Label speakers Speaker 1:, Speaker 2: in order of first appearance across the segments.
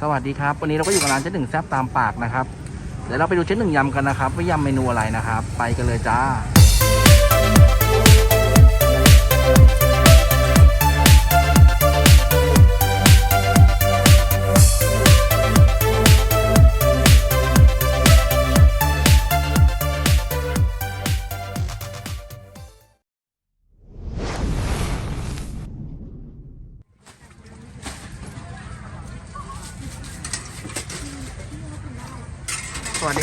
Speaker 1: สวัสดีครับ วันนี้เราก็อยู่กับร้านเจ๊หนึ่งแซบตามปากนะครับ เดี๋ยวเราไปดูเจ๊หนึ่งยำกันนะครับว่ายำเมนูอะไรนะครับ ไปกันเลยจ้า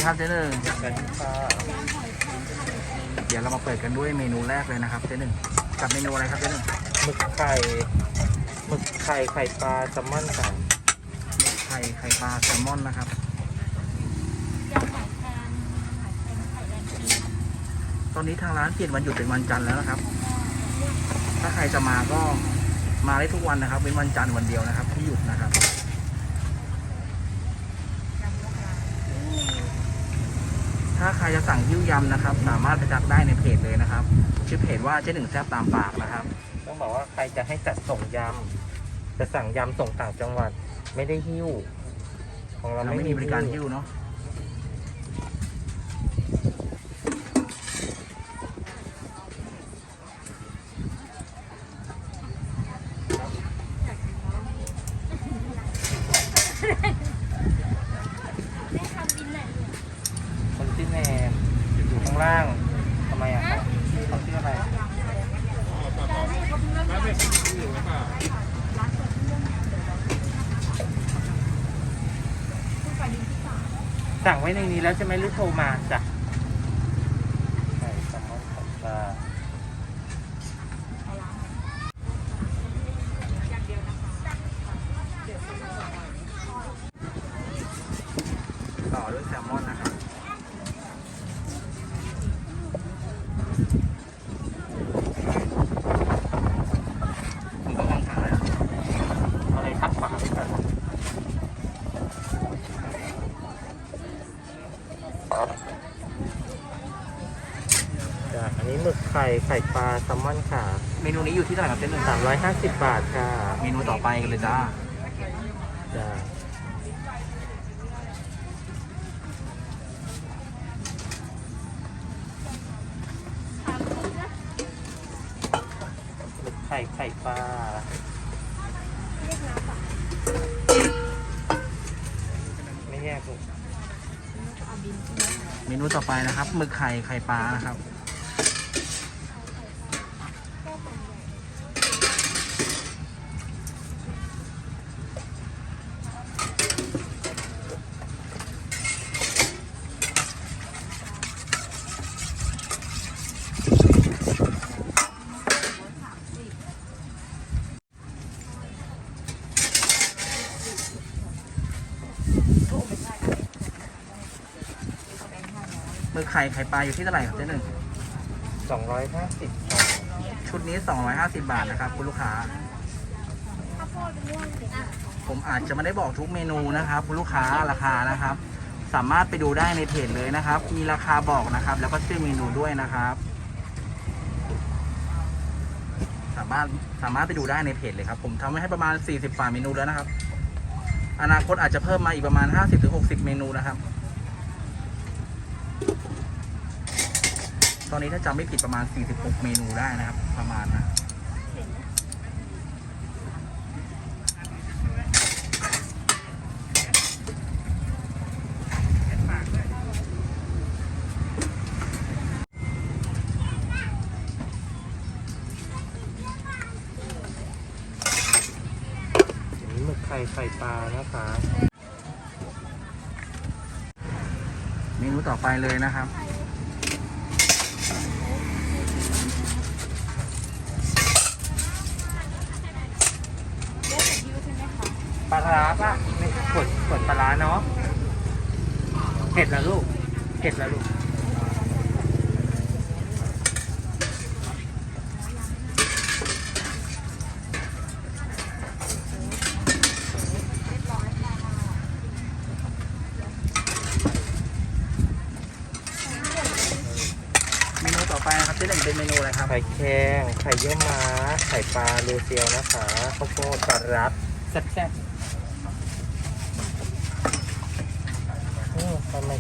Speaker 1: ครับเจ๊หนึ่ง
Speaker 2: สวัสดีค่ะ
Speaker 1: เดี๋ยวเรามาเปิดกันด้วยเมนูแรกเลยนะครับเจ๊หนึ่งกับเมนูอะไรครับเจ๊หนึ่ง
Speaker 2: หมึกไข่หมึกไข่ไข่ปลาแซลมอนค่ะ
Speaker 1: ไข่ไข่ปลาแซลมอนนะครับตอนนี้ทางร้านเปลี่ยนวันหยุดเป็นวันจันทร์แล้วนะครับ ถ้าใครจะมาก็มาได้ทุกวันนะครับเป็นวันจันทร์วันเดียวนะครับที่หยุดนะครับ ถ้าใครจะสั่งยิ้วยำนะครับ สามารถไปจักได้ในเพจเลยนะครับ ชื่อเพจว่าเจ๊หนึ่งแซ่บตามปากนะครับ
Speaker 2: ต้องบอกว่าใครจะให้จัดส่งยำจะสั่งยำส่งต่างจังหวัด ไม่ได้หิ้ว ของเรา
Speaker 1: เราไม่มีบริการยิ้วเนาะ
Speaker 2: คนที่แนมอยู่ข้างล่างทำไมอะครับเขาชื่ออะไร สั่งไว้ในนี้แล้วใช่ไหมหรือโทรมาจ้ะไข่แซลมอนไข่ปลา
Speaker 1: ต่อด้วยแซลมอนนะครับ ผมก็มองหาเลย
Speaker 2: อะไรทักฝาไปก่อน จ้ะอันนี้หมึกไข่ไข่ปลาแซลมอนค่ะ
Speaker 1: เมนูนี้อยู่ที่เท่าไหร่ครับเจ๊หนึ่ง
Speaker 2: สามร้อยห้าสิบบาทค่ะ
Speaker 1: เมนูต่อไปกันเลยจ้า
Speaker 2: หมึกไข่ไข่ปลา
Speaker 1: นะครับ ข่ไข่ปลาอยู่ที่เท่าไหร่ครับเจ๊หนึ่ง
Speaker 2: สองร้อยห้าสิบ
Speaker 1: ชุดนี้ 250 บาทนะครับ คุณลูกค้า ผมอาจจะไม่ได้บอกทุกเมนูนะครับ คุณลูกค้าราคานะครับ สามารถไปดูได้ในเพจเลยนะครับ มีราคาบอกนะครับ แล้วก็ชื่อเมนูด้วยนะครับ สามารถสามารถไปดูได้ในเพจเลยครับ ผมทำไว้ให้ประมาณ 40ฝ่าเมนูแล้วนะครับ อนาคตอาจจะเพิ่มมาอีกประมาณ 50-60 เมนูนะครับ ตอนนี้ถ้าจำไม่ผิดประมาณ 46 เมนูได้นะครับ ประมาณนะ
Speaker 2: อันนี้หมึกไข่ไข่ปลานะคะ
Speaker 1: เมนูต่อไปเลยนะครับ
Speaker 2: ปลาร้าป่ะไม่ ขวดขวดปลาร้าเนาะเผ็ดแล้วลูกเผ็ดแล้วลูก
Speaker 1: เมนูต่อไปนะครับเจ๊หนึ่งเป็นเมนูอะไรครับ
Speaker 2: ไข่แข็งไข่เยี่ยวม้าไข่ปลาเรเซียวนะคะข้าวโพดปลารับแซ่บ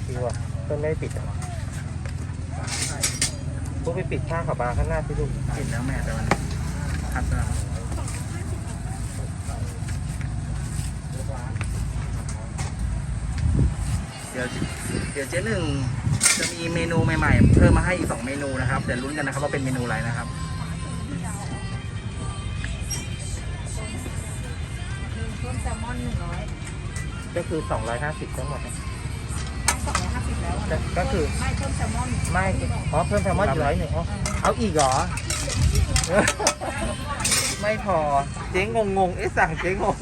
Speaker 2: คิวอะเพื่อนไม่ได้ปิดอะพวกไปปิดผ้าขาวบางข้างหน้าที่ลูก
Speaker 1: กินแล้วแม่แต่มันคัดแล้วเดี๋ยวเดี๋ยวเจ๊หนึ่งจะมีเมนูใหม่ๆ เพิ่มมาให้อีกสองเมนูนะครับเดี๋ยวลุ้นกันนะครับว่าเป็นเมนูอะไรนะครับ
Speaker 3: ต้นแซลมอนหนึ่งร้อย
Speaker 2: ก็คือ250ทั้งหมดอะ
Speaker 3: สองร้อยห้าสิบแล้วอะ
Speaker 2: ก็ก็คือ
Speaker 3: ไม่ต้นแซลมอน
Speaker 2: ไม่อ๋อเพิ่มแซลมอนอีกร้อยหนึ่งอ๋อเอาอีกเหรอ ไม่พอ เจ๊งงงๆเอ๊ะสั่งเจ๊งง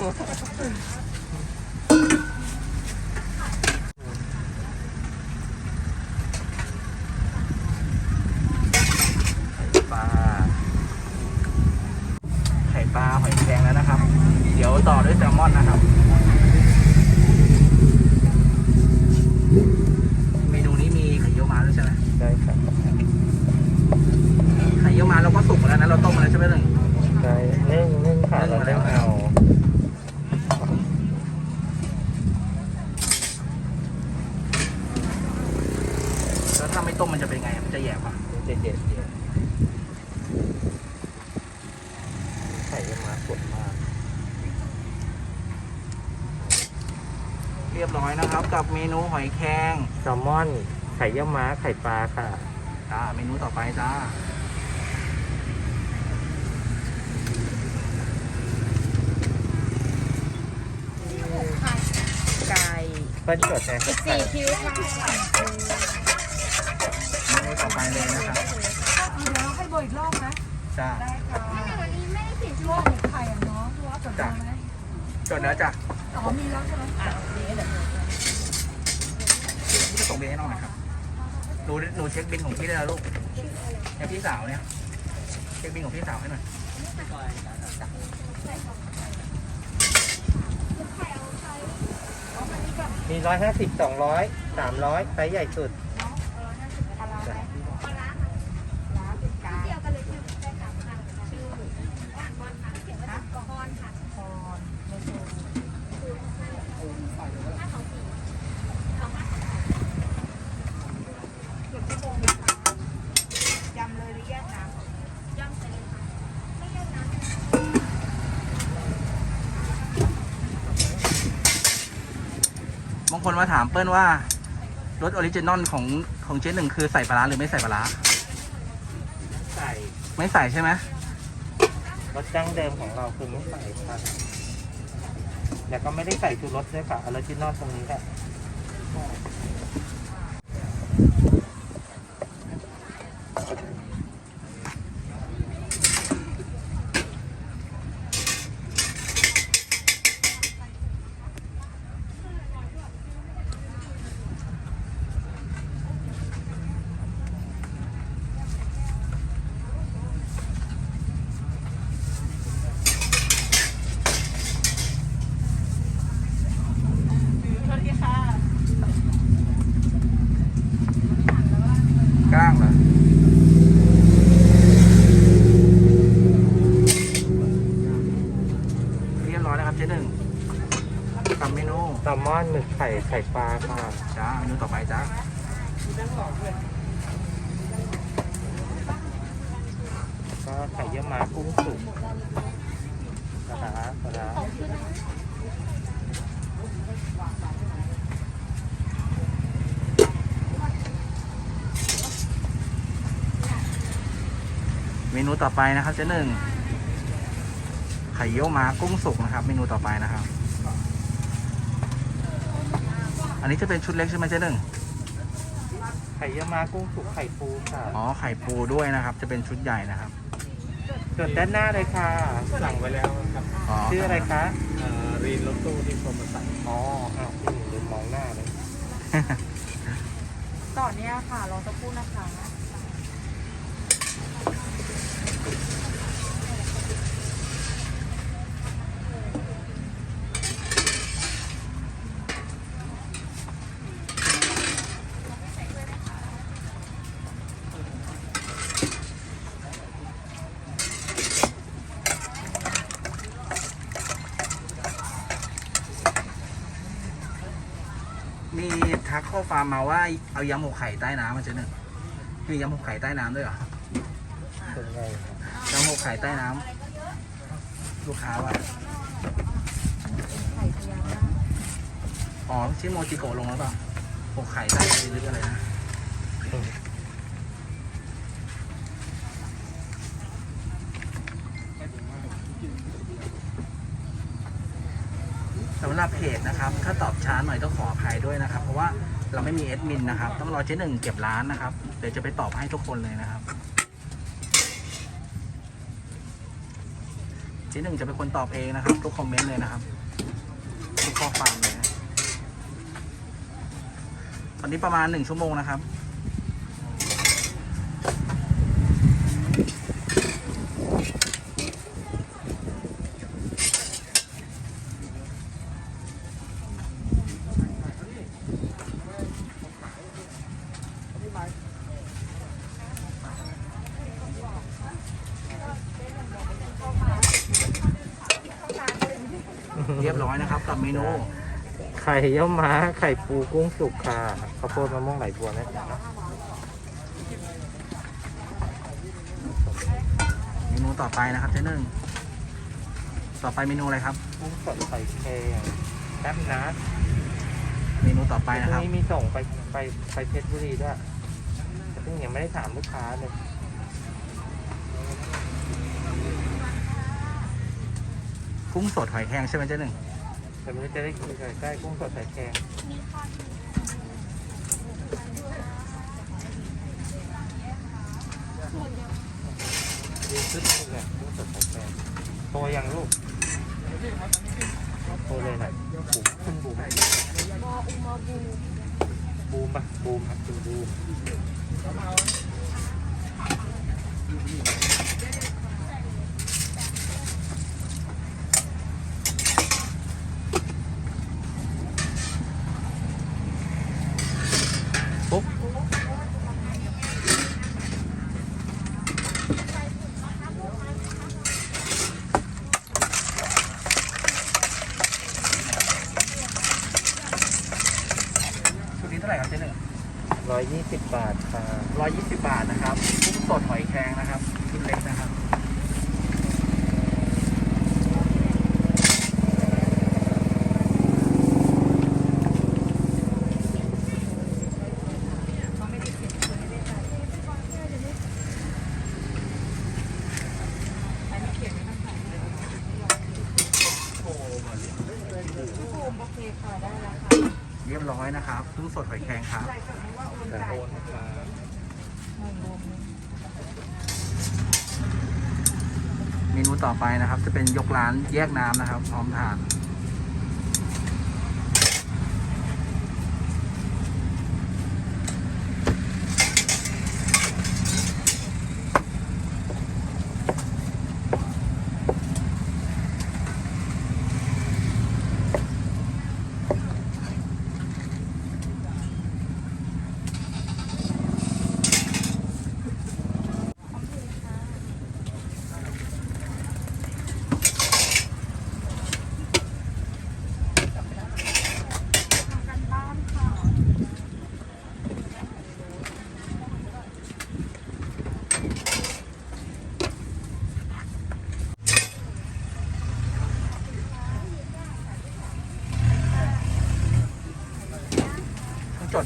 Speaker 1: ปลาไข่ปลาหอยแครงแล้วนะครับ เดี๋ยวต่อด้วยแซลมอนนะครับ เมนูนี้มีไข่เยี่ยวม้าด้วยใช่ไหม
Speaker 2: ได้ครับ
Speaker 1: ไข่เยี่ยวม้าเราก็สุกแล้วนะเราต้มมาแล้วใช่ไหมหนึ่ง
Speaker 2: ได้นึ่งนึ่งค่ะเราเล่นเอา
Speaker 1: แล้วถ้าไม่ต้มมันจะเป็นไงมันจะแย่ปะ
Speaker 2: เด็ดเด็ดเด็ดไข่ยังมาสดมาก
Speaker 1: เรียบร้อยนะครับ กับเมนูหอยแครง
Speaker 2: แซลมอน ไข่เยี่ยวม้า ไข่ปลาค่ะ
Speaker 1: จ้าเมนูต่อไปจ้า
Speaker 3: ไก่
Speaker 2: เปิ้ลจดนะ
Speaker 3: สี่คิ้วค่ะ
Speaker 1: เม นูต่อไปเลยนะครับ
Speaker 3: เดี๋ยวให้โบอีกรอบนะ
Speaker 1: จ้า
Speaker 3: ได้ค่ะวันนี้ไม่ได้ผิดช่วงไข่อะเนาะเพราะว่าสนใจไหม
Speaker 1: จดแล้วจ้ะ
Speaker 3: อ๋อมีแล้วใช่ไหมอะเดี๋ยวเดี๋ยว
Speaker 1: พี่ส่งบินให้น้องหน่อยครับหนูหนูเช็คบินของพี่ได้แล้วลูกเนี่ยพี่สาวเนี่ยเช็คบินของพี่สาวให้หน่อย
Speaker 2: มีร้อยห้าสิบสองร้อยสามร้อยไซส์ใหญ่สุด
Speaker 3: ยำเลยหรือแยกน้ำ
Speaker 1: บาง คนมาถามเปิ้ลว่ารสออริจินอลของของเจ๊หนึ่งคือใส่ปลาร้าหรือไม่ใส่ปลาร้า
Speaker 2: ใส่
Speaker 1: ไม่ใส่ใช่ไหม
Speaker 2: รสดั้งเดิมของเราคือไม่ใส่ค่ะแล้วก็ไม่ได้ใส่ชูรสด้วยค่ะออริจินอลตรงนี้แหละ
Speaker 3: สวัสดีค่ะ
Speaker 1: กล้างเหรอเรียบร้อยแล้วครับเจ๊หนึ่งกับเมนู
Speaker 2: แซลมอนหมึกไข่ไข่ปลาค่ะ
Speaker 1: จ้าเมนูต่อไปจ้า
Speaker 2: ก็ไข่เยี่ยวม้ากุ้งสุกนะคะปลาร้า
Speaker 1: เมนูต่อไปนะครับเจ๊หนึ่งไข่เยี่ยวม้ากุ้งสุกนะครับ เมนูต่อไปนะครับ อันนี้จะเป็นชุดเล็กใช่ไหมเจ๊หนึ่ง
Speaker 2: ไข่เยี่ยวม้ากุ้งสุกไข่ปูค่ะ
Speaker 1: อ๋อไข่ปูด้วยนะครับ จะเป็นชุดใหญ่นะครับ
Speaker 2: จดด้านหน้าเลยค่ะสั่งไว้แล้วครับ
Speaker 1: อ๋อ
Speaker 2: ชื่ออะไรคะ
Speaker 4: รีนรถตู้ที่คนมาใส่
Speaker 2: อ๋ออ้าวพี่หนูลืมมองหน้าเลย
Speaker 3: ต่อเนี้ยค่ะรอสักครู่นะคะ
Speaker 1: เมีทัก ข้อความมาว่าเอายำหกไข่ใต้น้ำมาเจ๊หนึ่งมียำหกไข่ใต้น้ำด้วยเหรอ
Speaker 2: เป็นไง
Speaker 1: ยำหกไข่ใต้น้ำลูกค้าว่าอ๋อชื่อโมจิโกะลงแล้วเปล่าหกไข่ใต้หรืออะไรนะสำหรับเพจนะครับ ถ้าตอบช้าหน่อยต้องขออภัยด้วยนะครับ เพราะว่า เราไม่มีแอดมินนะครับ ต้องรอเจ๊หนึ่งเก็บร้านนะครับ เดี๋ยวจะไปตอบให้ทุกคนเลยนะครับ เจ๊หนึ่งจะเป็นคนตอบเองนะครับ ทุกคอมเมนต์เลยนะครับ ทุกข้อความเลยนะตอนนี้ประมาณหนึ่งชั่วโมงนะครับ นะครับกับเมนู
Speaker 2: ไข่เยี่ยวม้า ไข่ปูกุ้งสุกค่ะข้าวโพดมะม่วงไหลบัวนะจ๊ะ
Speaker 1: เมนูต่อไปนะครับเจ๊หนึ่ง ต่อไปเมนูอะไรครับ
Speaker 2: กุ้งสดไข่แครงแป๊บนะ
Speaker 1: เมนูต่อไป
Speaker 2: พ
Speaker 1: นะค
Speaker 2: รุ่
Speaker 1: รับ
Speaker 2: งนี้มีส่งไปไปไปเพชรบุรีด้วยซึ่งยังไม่ได้ถามลูกค้าเลย
Speaker 1: กุ้งสดหอยแครงใช่ไหมเจ๊หนึ่ง
Speaker 2: แต่ม่รู้จะได้กินไข่ใกล้กุ้งสดไข่แครงดีขึ้นเลยกุ้งสดไข่แครงโตยังลูกโตเลยหน่อยบูมขึ้นบูม
Speaker 3: มบู
Speaker 2: มปะบูมครับดูบูม
Speaker 1: ชุดนี้เท่าไหร่ครับเจ๊หนึ่ง
Speaker 2: ร้อยยี่สิบบาทค่ะ
Speaker 1: ร้อยยี่สิบบาทนะครับกุ้งสดหอยแครงนะครับชุดเล็กนะครับ
Speaker 3: เขาไม่ได้เขียนคนไม่ได้ใส่อันนี้เขียนไม่ต้องใส่เลยโอ้โอเคค่ะได้แล้วค่ะ
Speaker 1: เรียบร้อยนะครับกุ้งสดหอย แพงครับเมนูต่อไปนะครับ จะเป็นยกร้านแยกน้ำนะครับ พร้อมทาน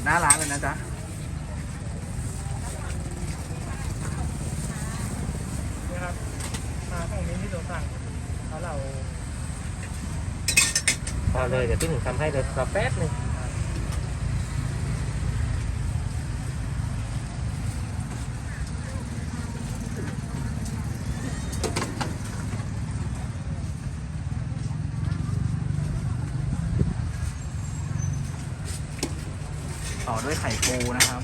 Speaker 1: ดหน้าร้านเลยนะจ๊ะ
Speaker 2: นะครับมาตรงนี้ที่เราสั่งเพราะเรา พอเลยเดี๋ยวพี่หนึ่งทำให้เลยรอแป๊บหนึง
Speaker 1: ต่อด้วยไข่ปูนะครับ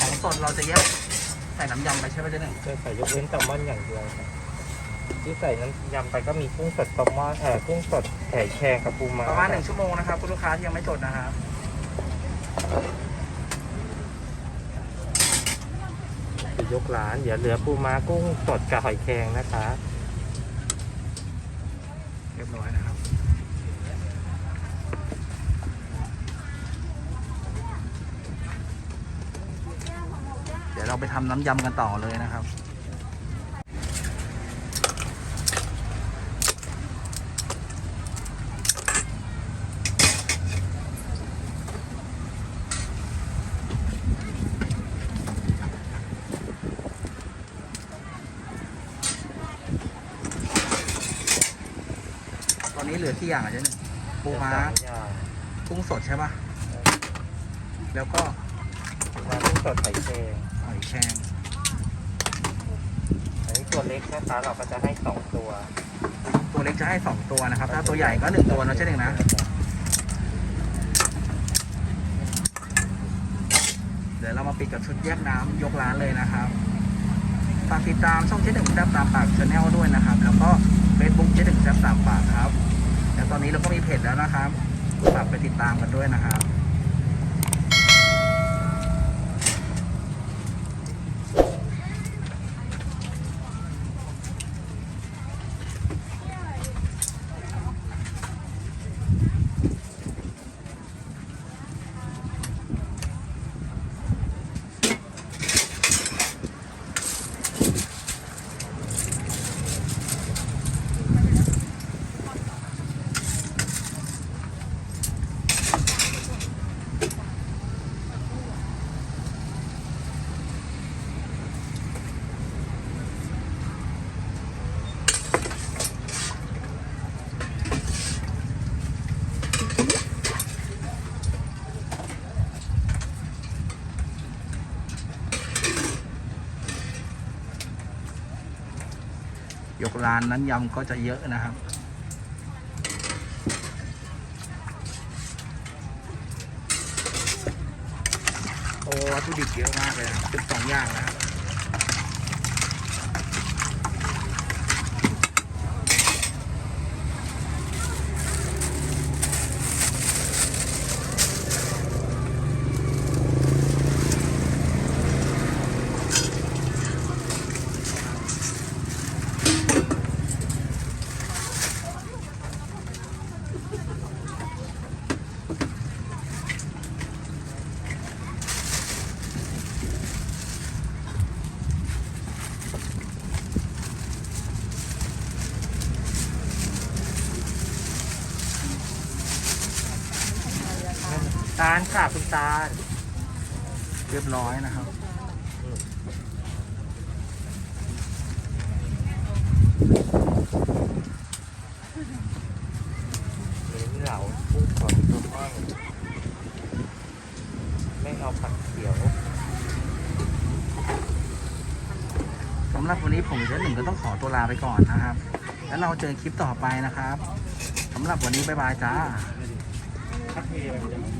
Speaker 1: ของสดเราจะแยกใส่น้ำยำไปใช่ไหมเจ๊หนึ่ง
Speaker 2: จะใส่ยกเว้นแซลมอนอย่างเดียวครับที่ใส่น้ำยำไปก็มีกุ้งสดแซลมอนเอ่อกุ้งสดไข่แครงกับปูม้า
Speaker 1: ประมาณหนึ่งชั่วโมงนะครับ คุณลูกค้าที่ยังไม่จดนะครับ
Speaker 2: ยกร้าน เดี๋ยวเหลือปูม้ากุ้งสดกับหอยแครงนะคะ
Speaker 1: เรียบร้อยนะครับเดี๋ยวเราไปทำน้ำยำกันต่อเลยนะครับ นนี้เหลือกี่อย่างอะเจ๊หนึ่งปูม้า
Speaker 2: สองอย่าง
Speaker 1: กุ้งสดใช่ปะแล้วก็
Speaker 2: ปูม้ากุ้งสดหอยแครง
Speaker 1: หอยแครง
Speaker 2: อันนี้ตัวเล็กนะคะเราก็จะให้สองตัว
Speaker 1: ตัวเล็กจะให้สองตัวนะครับ ถ้าตัวใหญ่ก็หนึ่งตัวนะเจ๊หนึ่งนะเดี๋ยวเรามาปิดกับชุดแยกน้ำยกร้านเลยนะครับฝากติดตามช่องเจ๊หนึ่งแซ่บตามปากชาแนลด้วยนะครับ แล้วก็เฟซบุ๊กเจ๊หนึ่งแซ่บตามปากครับแล้ว ตอนนี้เราก็มีเพจแล้วนะครับฝากไปติดตามกันด้วยนะครับ ยก ร้านนั้นยำก็จะเยอะนะครับ โอ้วัตถุดิบเยอะมากเลยครับสิบสองอย่างนะครับ
Speaker 2: ตาลค่ะคุณตาล
Speaker 1: เรียบร้อยนะครับ
Speaker 2: เน้นเหลากุ้งสดตัวม่อนไม่เอาผักเขียว
Speaker 1: สำหรับวันนี้ผมเจ๊หนึ่งก็ต้องขอตัวลาไปก่อนนะครับ แล้วเราเจอคลิปต่อไปนะครับสำหรับวันนี้บ๊ายบายจ้า
Speaker 2: ผักเขียว